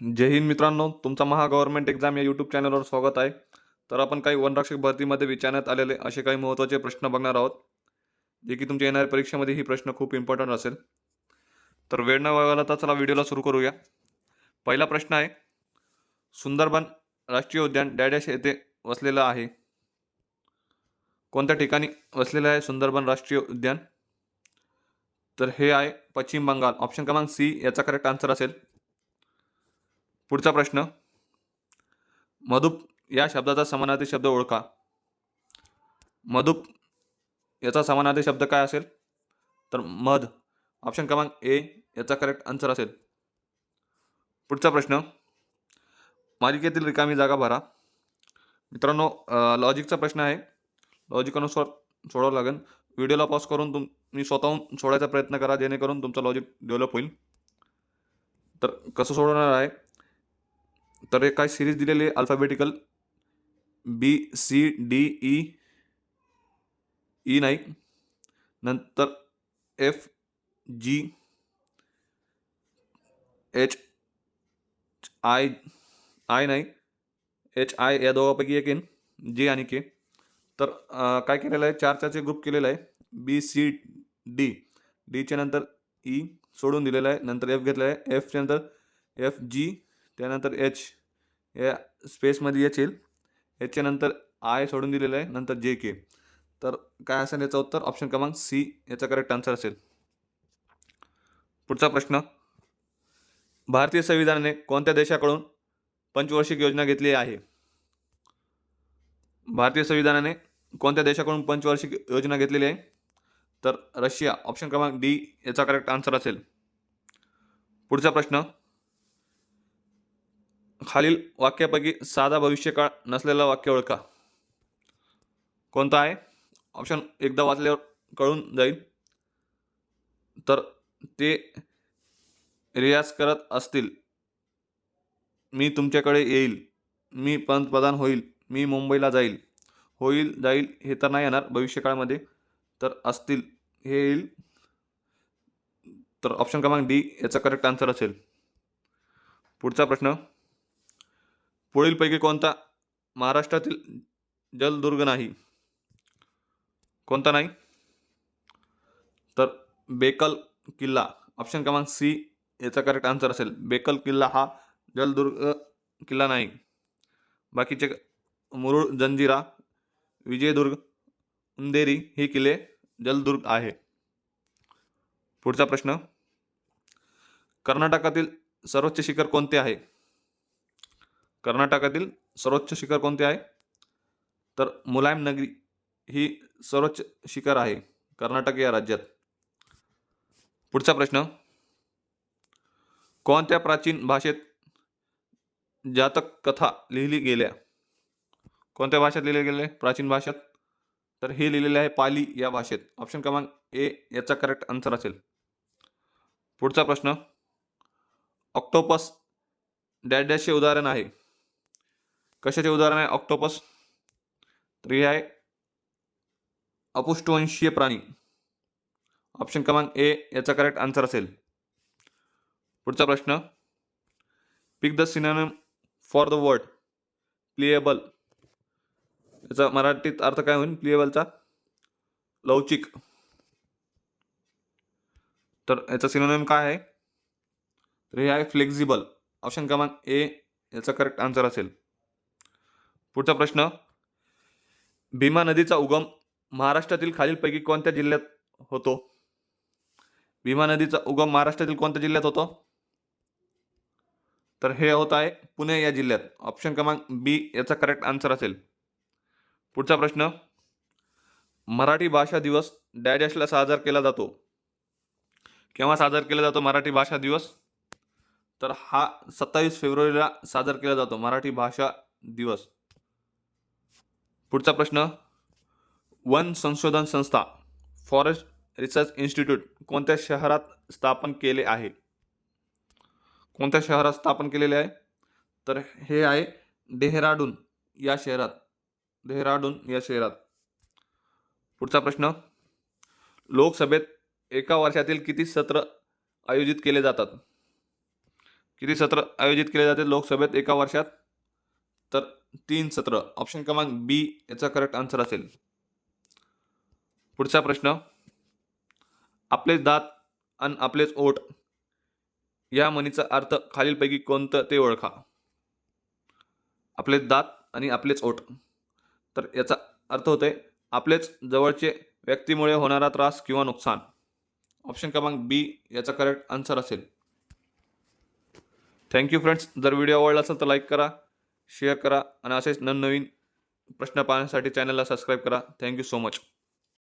जय हिंद मित्रांनो तुमचा Maha government exam या यूट्यूब चॅनलवर स्वागत आहे. तर आपण काही वनरक्षक भरतीमध्ये विचारण्यात आलेले असे काही महत्त्वाचे प्रश्न बघणार आहोत. जे की तुमच्या येणाऱ्या परीक्षेमध्ये ही प्रश्न खूप इम्पॉर्टंट असेल. तर वेळ न वागायला तर चला व्हिडिओला सुरू करूया. पहिला प्रश्न आहे सुंदरबन राष्ट्रीय उद्यान डॅडॅश येथे वसलेलं आहे. कोणत्या ठिकाणी वसलेलं आहे सुंदरबन राष्ट्रीय उद्यान? तर हे आहे पश्चिम बंगाल. ऑप्शन क्रमांक सी याचा करेक्ट आन्सर असेल. पुढचा प्रश्न. मधुप या शब्दाचा समानार्थी शब्द ओळखा. मधुप याचा समानार्थी शब्द काय असेल? तर मध ऑप्शन क्रमांक ए याचा करेक्ट आन्सर असेल. पुढचा प्रश्न. मालिकेतील रिकामी जागा भरा. मित्रांनो लॉजिकचा प्रश्न आहे. लॉजिकनुसार सोडावं लागेल. व्हिडिओला पॉज करून तुम्ही स्वतःहून सोडायचा प्रयत्न करा जेणेकरून तुमचं लॉजिक डेव्हलप होईल. तर कसं सोडवणार आहे? तर एक काय सिरीज दिलेली आहे alphabetical B C D E E नाही. नंतर F G H I I नाही. एच आय या दोघांपैकी एक येईन जे आणि के तर काय केलेलं आहे? चार चारचे ग्रुप केलेला आहे. बी सी डी डीच्या नंतर ई सोडून दिलेलं आहे. नंतर एफ घेतलेलं आहे. एफच्या नंतर एफ जी त्यानंतर एच या स्पेसमध्ये एच येईल. एचच्या नंतर आय सोडून दिलेलं आहे नंतर जे के तर काय असेल याचं उत्तर? ऑप्शन क्रमांक सी याचा करेक्ट आन्सर असेल. पुढचा प्रश्न. भारतीय संविधानाने कोणत्या देशाकडून पंचवार्षिक योजना घेतली आहे? भारतीय संविधानाने कोणत्या देशाकडून पंचवार्षिक योजना घेतलेली आहे? तर रशिया. ऑप्शन क्रमांक डी याचा करेक्ट आन्सर असेल. पुढचा प्रश्न. खालील वाक्यापैकी साधा भविष्यकाळ नसलेला वाक्य ओळखा. कोणता आहे? ऑप्शन एकदा वाचल्यावर कळून जाईल. तर ते रियाज करत असतील. मी तुमच्याकडे येईल. मी पंतप्रधान होईल. मी मुंबईला जाईल. होईल जाईल हे तर नाही येणार भविष्यकाळामध्ये. तर असतील हे येईल. तर ऑप्शन क्रमांक डी याचा करेक्ट आन्सर असेल. पुढचा प्रश्न. पुढीलपैकी कोणता? महाराष्ट्रातील जलदुर्ग नाही. कोणता नाही? तर बेकल किल्ला. ऑप्शन क्रमांक सी याचा करेक्ट आन्सर असेल. बेकल किल्ला हा जलदुर्ग किल्ला नाही. बाकीचे मुरुड जंजिरा विजयदुर्ग उंदेरी ही किल्ले जलदुर्ग आहे. पुढचा प्रश्न. कर्नाटकातील सर्वोच्च शिखर कोणते आहे? कर्नाटकातील सर्वोच्च शिखर कोणते आहे? तर मुलायम नगरी ही सर्वोच्च शिखर आहे कर्नाटक या राज्यात. पुढचा प्रश्न. कोणत्या प्राचीन भाषेत जातक कथा लिहिली गेल्या? कोणत्या भाषेत लिहिले गेले? प्राचीन भाषेत. तर हे लिहिलेले आहे पाली या भाषेत. ऑप्शन क्रमांक ए याचा करेक्ट आन्सर असेल. पुढचा प्रश्न. ऑक्टोपस डॅडॅशचे उदाहरण आहे. कशाचे उदाहरण आहे? ऑक्टोपस. तर हे आहे अपुष्टवंशीय प्राणी. ऑप्शन क्रमांक ए याचा करेक्ट आन्सर असेल. पुढचा प्रश्न. Pick the synonym for the word pliable याचा मराठीत अर्थ काय होईल? प्लिएबलचा लवचिक. तर याचा सिनोनिम काय आहे? तर हे आहे फ्लेक्झिबल ऑप्शन क्रमांक ए याचा करेक्ट आन्सर असेल. पुढचा प्रश्न. भीमा नदीचा उगम महाराष्ट्रातील खालीलपैकी कोणत्या जिल्ह्यात होतो? भीमा नदीचा उगम महाराष्ट्रातील कोणत्या जिल्ह्यात होतो? तर हे होत आहे पुणे या जिल्ह्यात. ऑप्शन क्रमांक बी याचा करेक्ट आन्सर असेल. पुढचा प्रश्न. मराठी भाषा दिवस डॅडॅशला साजरा केला जातो. केव्हा साजरा केला जातो मराठी भाषा दिवस? तर हा सत्तावीस फेब्रुवारीला साजरा केला जातो मराठी भाषा दिवस. पुढचा प्रश्न. वन संशोधन संस्था फॉरेस्ट रिसर्च इन्स्टिट्यूट कोणत्या शहरात स्थापन केले आहे? कोणत्या शहरात स्थापन केलेले आहे? तर हे आहे डेहराडून या शहरात. डेहराडून या शहरात. पुढचा प्रश्न. लोकसभेत एका वर्षातील किती सत्र आयोजित केले जातात? किती सत्र आयोजित केले जाते लोकसभेत एका वर्षात? तर तीन सत्र. ऑप्शन क्रमांक बी याचा करेक्ट आन्सर असेल. पुढचा प्रश्न. आपलेच दात आणि आपलेच ओठ या म्हणीचा अर्थ खालीलपैकी कोणतं ते ओळखा. आपलेच दात आणि आपलेच ओठ. तर याचा अर्थ होतोय आपलेच जवळचे व्यक्तीमुळे होणारा त्रास किंवा नुकसान. ऑप्शन क्रमांक बी याचा करेक्ट आन्सर असेल. थँक्यू फ्रेंड्स जर व्हिडिओ आवडला असेल तर लाईक करा. शेअर करा आणि असेच नवनवीन प्रश्न पाहण्यासाठी चॅनलला सबस्क्राईब करा. Thank you so much.